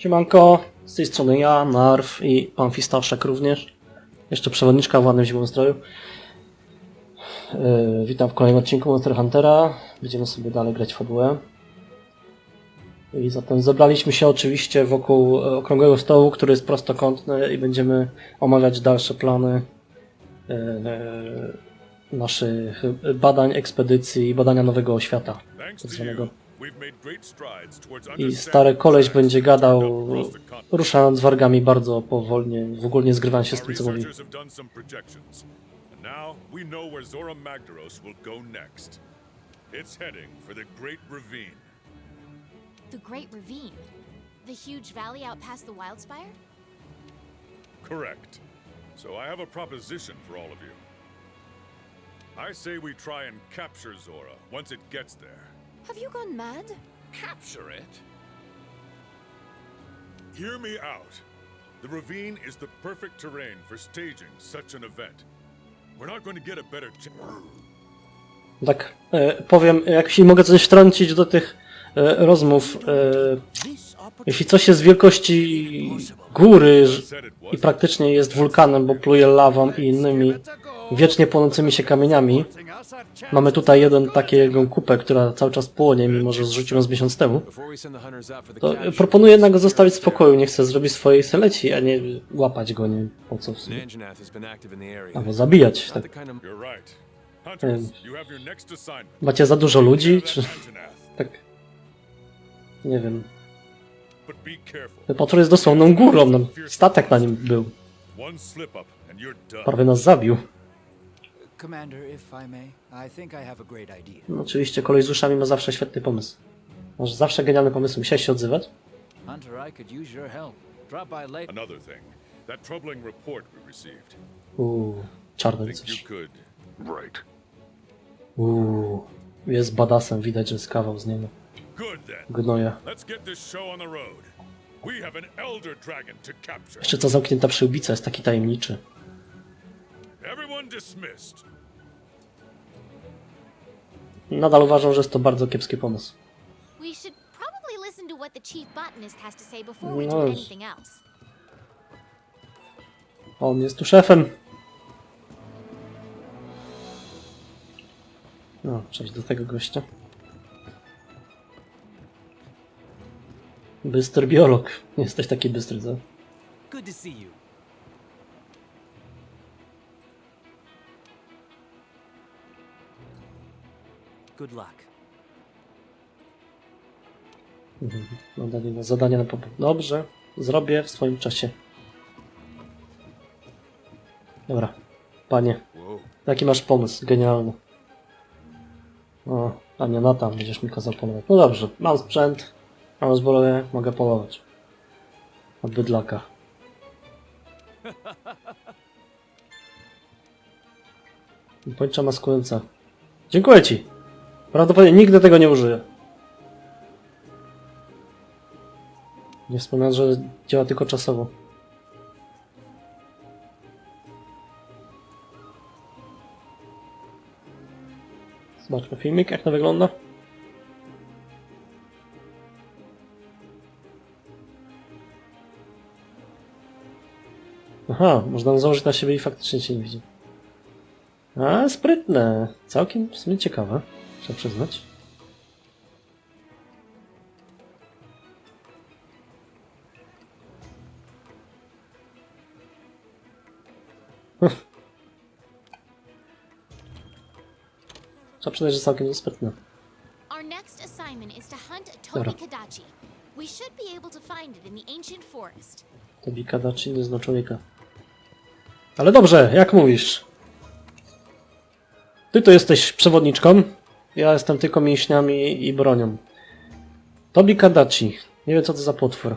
Siemanko, z tej strony ja, Marv i pan Fistaszek również. Jeszcze przewodniczka w ładnym zimowym stroju. Yy, witam w kolejnym odcinku Monster Huntera. Będziemy sobie dalej grać w fabułę. I zatem zebraliśmy się oczywiście wokół e, okrągłego stołu, który jest prostokątny i będziemy omawiać dalsze plany e, naszych badań, ekspedycji i badania nowego świata. Tak zwanego. I stary koleś będzie gadał, continent. ruszając wargami bardzo powolnie, w ogóle nie zgrywając się z tym, co mówi. researchers have done some projections, and now we know where Zora Magdaros will go next. It's heading for the Great Ravine. The Great Ravine. The huge valley out past the Wildspire? Correct. So I have a proposition for all of you. I say we try and capture Zora once it gets there. Have you gone mad? Capture it? Hear me out. The ravine is the perfect terrain for staging such an event. We're not going to get a better chance. Tak, e, powiem, jak jeśli mogę coś wtrącić do tych e, rozmów, e, jeśli coś jest wielkości góry i praktycznie jest wulkanem, bo pluje lawą i innymi wiecznie płonącymi się kamieniami, mamy tutaj jeden taką kupę, która cały czas płonie, mimo że zrzucił ją z miesiąc temu, to proponuję jednak go zostawić w spokoju, nie chcę zrobić swojej seleci, a nie łapać go, nie po co w. Albo zabijać, tak. Macie za dużo ludzi, czy... Tak. Nie wiem. Ten potwór jest dosłowną górą, no, statek na nim był. Prawie nas zabił. Commander, if I may, I think I have a great idea. No, oczywiście kolej z uszami ma zawsze świetny pomysł. Masz zawsze genialny pomysł, musiałeś się odzywać? Hunter, I could use your help. Drop by late. Another thing. That troubling report we received. Uuu, Think you coś. could. Right. Uuu, jest badasem, widać, że jest kawał z niego. Good then. Gnoja. Let's get this show on the road. We have an elder dragon to capture. Jeszcze co zamknięta przyłbica jest taki tajemniczy. Everyone dismissed. Nadal uważam, że jest to bardzo kiepski pomysł. We should probably listen to what the chief botanist has to say before we No. do anything else. On jest tu szefem. No, przejdź do tego gościa. Bystry biolog. Nie jesteś taki bystry, co? Good to see you. Good luck. Dla niego zadanie na pop. Dobrze, zrobię w swoim czasie. Dobra, panie, jaki masz pomysł? Genialny. O, a nie na tam, będziesz mi kazał polować. No dobrze, mam sprzęt, mam zbroję, mogę polować. Od bydlaka. Pończa maskująca. Dziękuję ci. Prawdopodobnie nigdy tego nie użyję. Nie wspominając, że działa tylko czasowo. Zobaczmy filmik, jak to wygląda. Aha, można założyć na siebie i faktycznie się nie widzi. A, sprytne. Całkiem w sumie ciekawe, trzeba przyznać. Trzeba przyznać, że całkiem sprytne. Our next assignment is to hunt. Toby Kadachi. We should be able to find it in the ancient forest. To Bikadachi nie zna człowieka. Ale dobrze, jak mówisz. Ty to jesteś przewodniczką. Ja jestem tylko mięśniami i bronią. Tobi Kadachi. Nie wiem co to za potwór.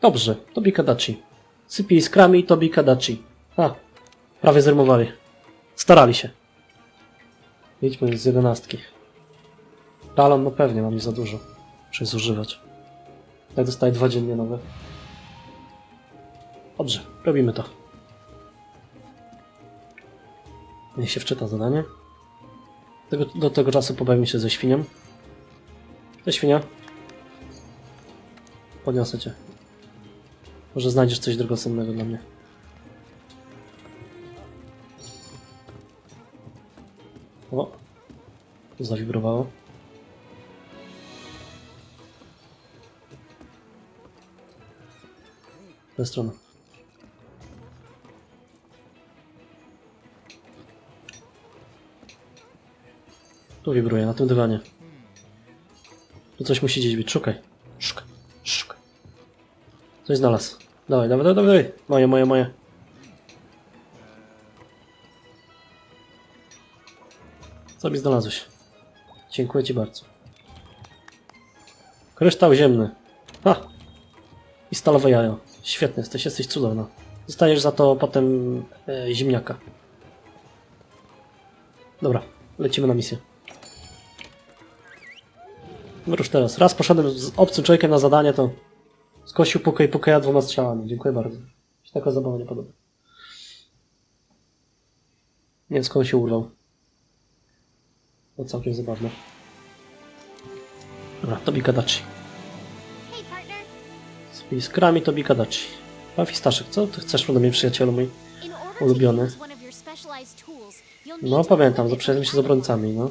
Dobrze, Tobi Kadachi. Sypie iskrami Tobi Kadachi. A, prawie zrymowali. Starali się. Idźmy z jedenastki. Talon no pewnie, mam za dużo. Muszę zużywać. Tak dostaję dwa dziennie nowe. Dobrze, robimy to. Niech się wczyta zadanie. Tego, do tego czasu pobawimy się ze świnią. Cześć świnia. podniosę cię. Może znajdziesz coś drogocennego dla mnie. O! Zawibrowało. Tę stronę. Tu wibruje, na tym dywanie. Tu coś musi gdzieś być. Szukaj. Szukaj. Szukaj. Coś znalazł. Dawaj, dawaj, dawaj, dawaj. Moje, moje, moje. Co mi znalazłeś? Dziękuję ci bardzo. Kryształ ziemny. Ha! I stalowe jajo. Świetny jesteś, jesteś cudowna. Dostaniesz za to potem e. Dobra, lecimy na misję. No już teraz. Raz poszedłem z obcym człowiekiem na zadanie, to skosił pukę i pukę ja dwoma strzałami. Dziękuję bardzo. Się taka zabawa nie podoba. Nie wiem skąd się urwał. To całkiem zabawne. Dobra, Tobi Kadachi. Hey, partner. Z iskrami Tobi Kadachi. Pan Fistaszek, co ty chcesz ode mnie, przyjacielu mój? To Ulubiony. No to pamiętam, zaprzyjaźniłem się z obrońcami, no.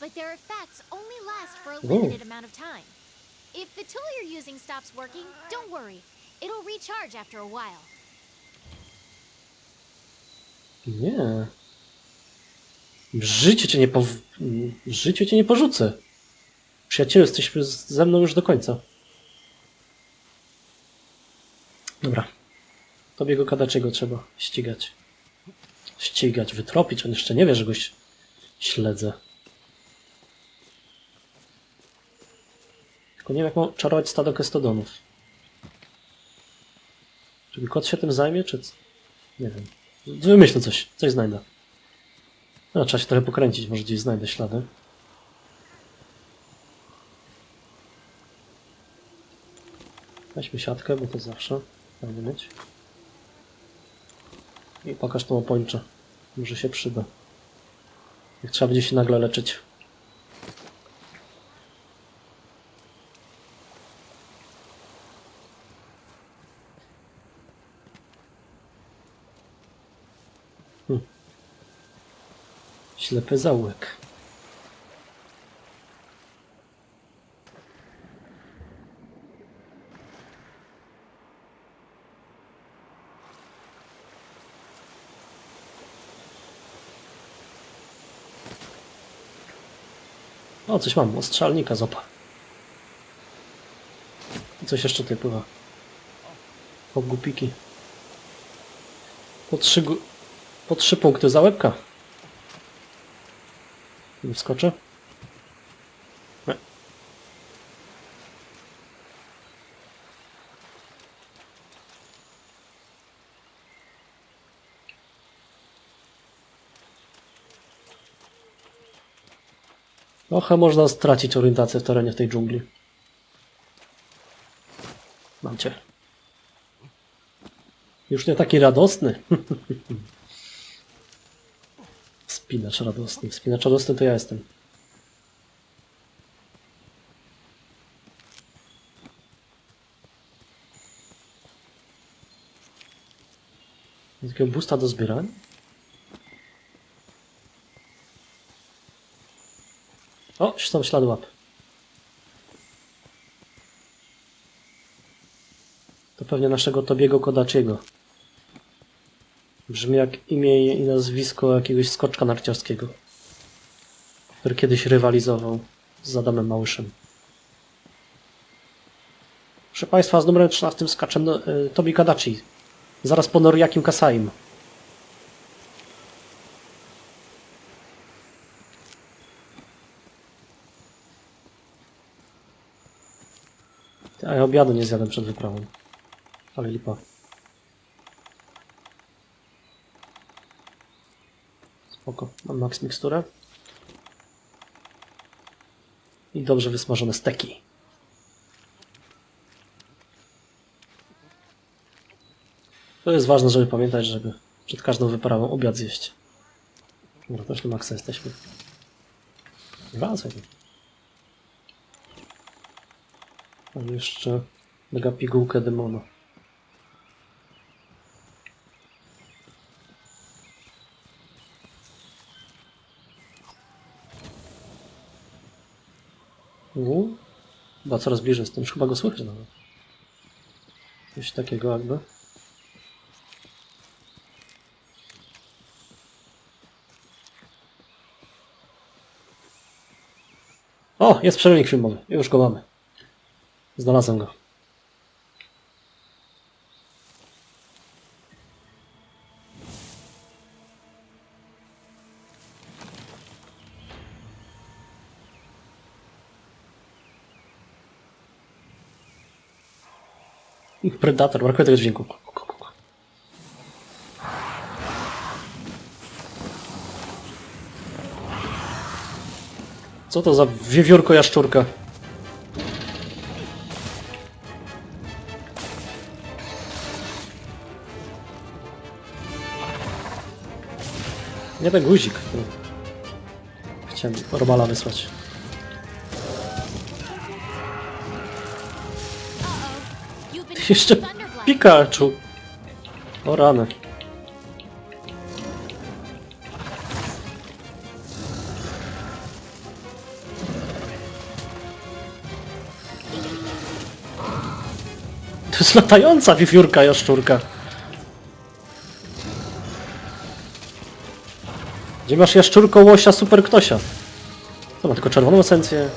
But their effects only last for a limited amount of time. If the tool you're using stops working, don't worry. It'll recharge after a while. Nie. W życiu cię nie po... W życiu cię nie porzucę. Przyjacielu, jesteśmy z- ze mną już do końca. Dobra. Tobie go kadaczego trzeba ścigać. Ścigać, wytropić. On jeszcze nie wie, że go ś- śledzę. Tylko nie wiem, jak mam czarować stado kestodonów. Czy mi kot się tym zajmie, czy... c- Nie wiem. Wymyślę coś, coś znajdę. No, trzeba się trochę pokręcić, może gdzieś znajdę ślady. Weźmy siatkę, bo to zawsze fajnie mieć. I pokaż tą opończę. Może się przyda. Jak trzeba będzie się nagle leczyć. Ślepy zaułek. O, coś mam. Ostrzelnika zopa. Coś jeszcze tutaj pływa. O, głupiki. Po trzy, po trzy punkty za łebka. Nie wskoczę? Nie. Trochę można stracić orientację w terenie w tej dżungli. Mam cię. Już nie taki radosny. Spinacz radosny. Spinacz radosny to ja jestem. Jest Takiego boosta do zbierania? O, są ślady łap. To pewnie naszego Tobiego Kodaciego. Brzmi jak imię i nazwisko jakiegoś skoczka narciarskiego, który kiedyś rywalizował z Adamem Małyszem. Proszę Państwa, z numerem 13 skacze no, y, Tobi Kadachi. Zaraz po Noriakim Kasaim. A ja obiadu nie zjadłem przed wyprawą. Ale lipa. Spoko. Mam max miksturę. I dobrze wysmażone steki. To jest ważne, żeby pamiętać, żeby przed każdą wyprawą obiad zjeść. Dobra, też na maksa jesteśmy. Wracaj. Mam jeszcze mega pigułkę demona. Chyba coraz bliżej jestem, już chyba go słychać nawet. Coś takiego jakby. O, jest przerywnik filmowy. Już go mamy. Znalazłem go. Predator, brakuje tego dźwięku. Co to za wiewiórko jaszczurka? Nie ten guzik. Chciałem Robala wysłać. Jeszcze. Pikachu. O rany. To jest latająca wiewiórka jaszczurka. Gdzie masz jaszczurko łosia super ktosia? To ma tylko czerwoną esencję.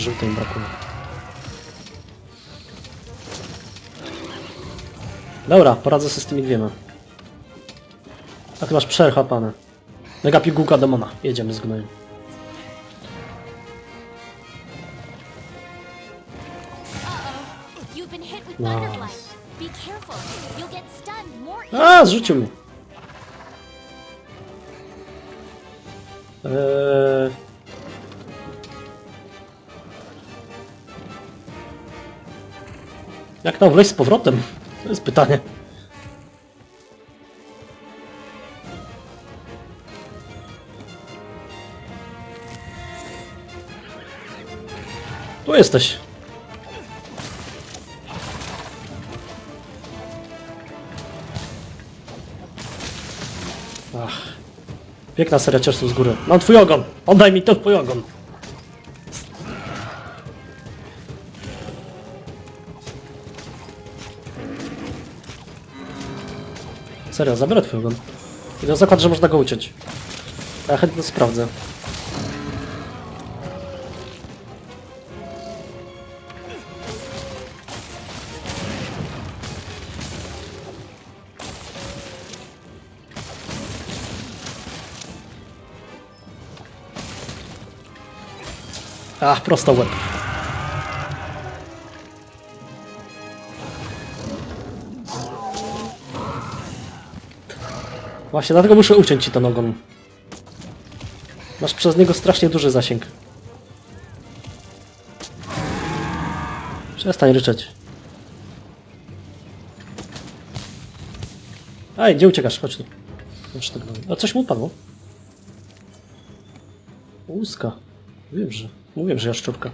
Żółtej mi brakuje. Dobra, poradzę sobie z tymi dwiema. A ty masz przerchapane. Mega pigułka demona. Jedziemy z gnojem. Nice. A, zrzucił mnie. Eee... Jak tam wleźć z powrotem? To jest pytanie. Tu jesteś. Ach. Piękna seria ciosów z góry. Mam twój ogon! Oddaj mi ten twój ogon! Serio, zabiorę twój ogon. I to zakład, że można go uciąć. Ja chętnie sprawdzę. Ach, prosto łeb. Właśnie, dlatego muszę uciąć ci ten ogon. Masz przez niego strasznie duży zasięg. Przestań ryczeć. Ej, gdzie uciekasz? Chodź tu. Chodź. A coś mu upadło? Łuska. Wiem, że... Mówię, że jaszczurka.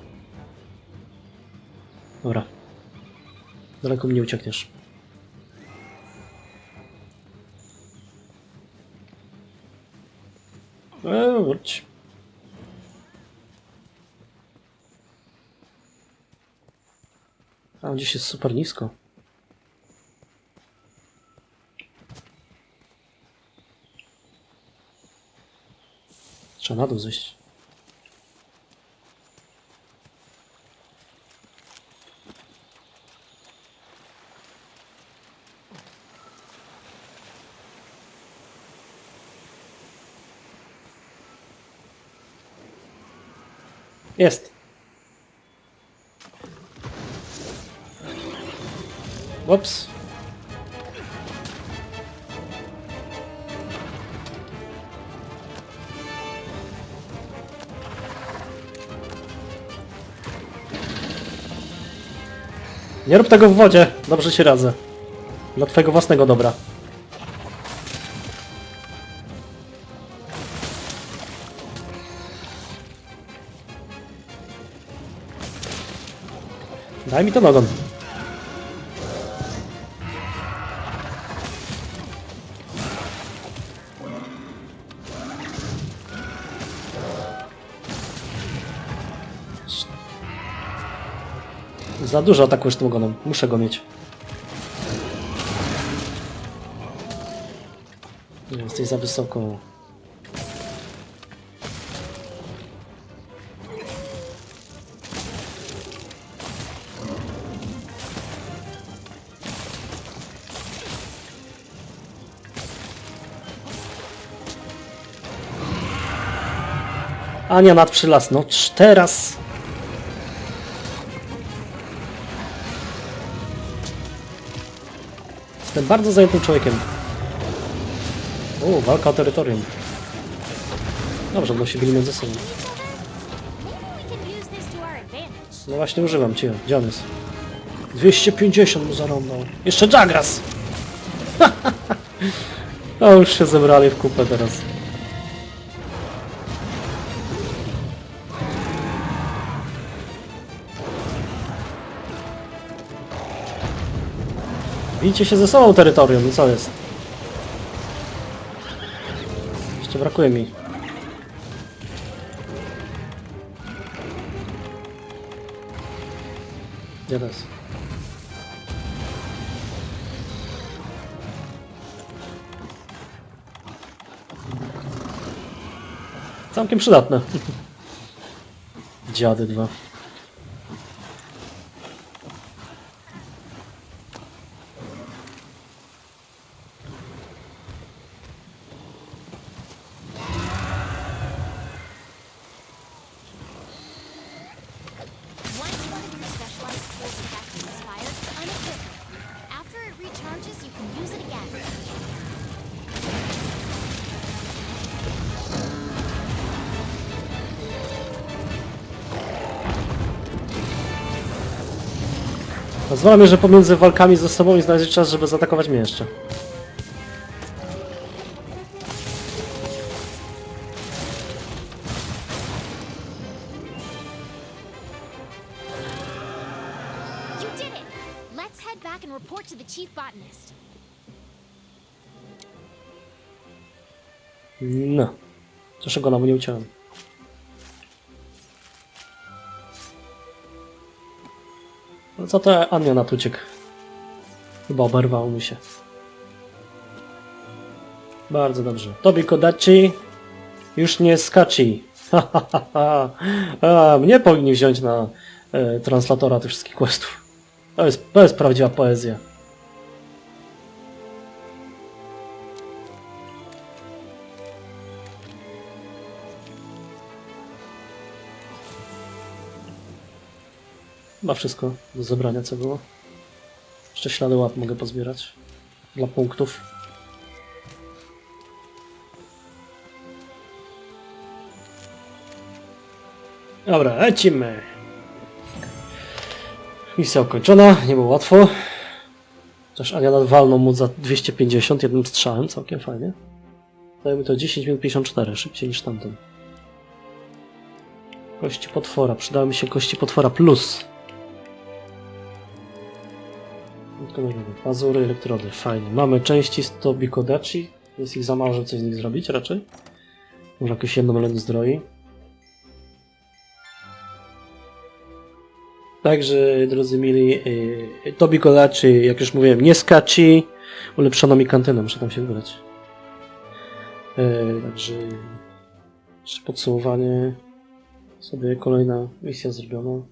Dobra. Daleko mi nie uciekniesz. Eee, wróć. A, gdzieś jest super nisko. Trzeba na dół zejść. Jest. Ups. Nie rób tego w wodzie. Dobrze się radzę. Dla twojego własnego dobra. Daj mi ten ogon. Za dużo atakujesz tym ogonem. Muszę go mieć. Jesteś za wysoko. Ania nad przylas, no teraz. Jestem bardzo zajętym człowiekiem. O, walka o terytorium. Dobrze, będą się bili między sobą. No właśnie używam cię. Gdzie on jest? 250 mu zarąbał. Jeszcze Jagras! o, już się zebrali w kupę teraz. Bijcie się ze sobą terytorium, i co jest? Jeszcze brakuje mi. Gdzie to jest? Całkiem przydatne. Dziady dwa. Pozwala mi, że pomiędzy walkami ze sobą i znaleźć czas, żeby zaatakować mnie jeszcze. You did it! Let's head back and Co to Ania na uciekł? Chyba oberwał mu się. Bardzo dobrze. Tobie Kodaci już nie. A, mnie powinni wziąć na e, translatora tych wszystkich questów. To jest, to jest prawdziwa poezja. Chyba wszystko do zebrania, co było. Jeszcze ślady łap mogę pozbierać. Dla punktów. Dobra, lecimy. Misja ukończona, nie było łatwo. Chociaż Ania nadwalną mu za 250 jednym strzałem, całkiem fajnie. Dajmy to 10 minut 54, szybciej niż tamten. Kości potwora, przydały mi się kości potwora plus. Pazury, elektrody, fajnie. Mamy części z Tobi Kodachi. Jest ich za mało, żeby coś z nich zrobić raczej. Może jakieś jedną lęk zdroi. Także, drodzy mili, yy, Kodachi, jak już mówiłem, nie skaci. Ulepszono mi kantynę, muszę tam się wybrać. Yy, także, jeszcze podsumowanie. Sobie kolejna misja zrobiona.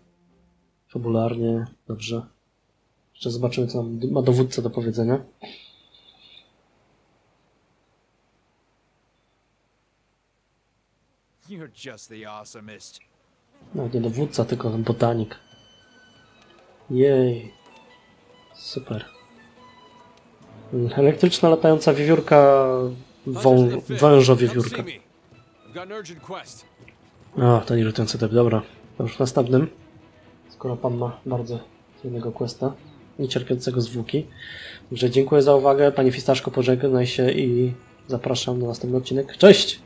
Fabularnie, dobrze. Jeszcze zobaczymy, co nam ma dowódca do powiedzenia. You're just the awesomest. No, nie dowódca, tylko botanik. Jej. Super. Elektryczna latająca wiewiórka, wą, urgent quest. A, ten irytujący typ, dobra. To już w następnym. Skoro pan ma bardzo fajnego questa, niecierpiącego zwłoki. Także dziękuję za uwagę, pani Fistaszko, pożegnaj się i zapraszam na następny odcinek. Cześć!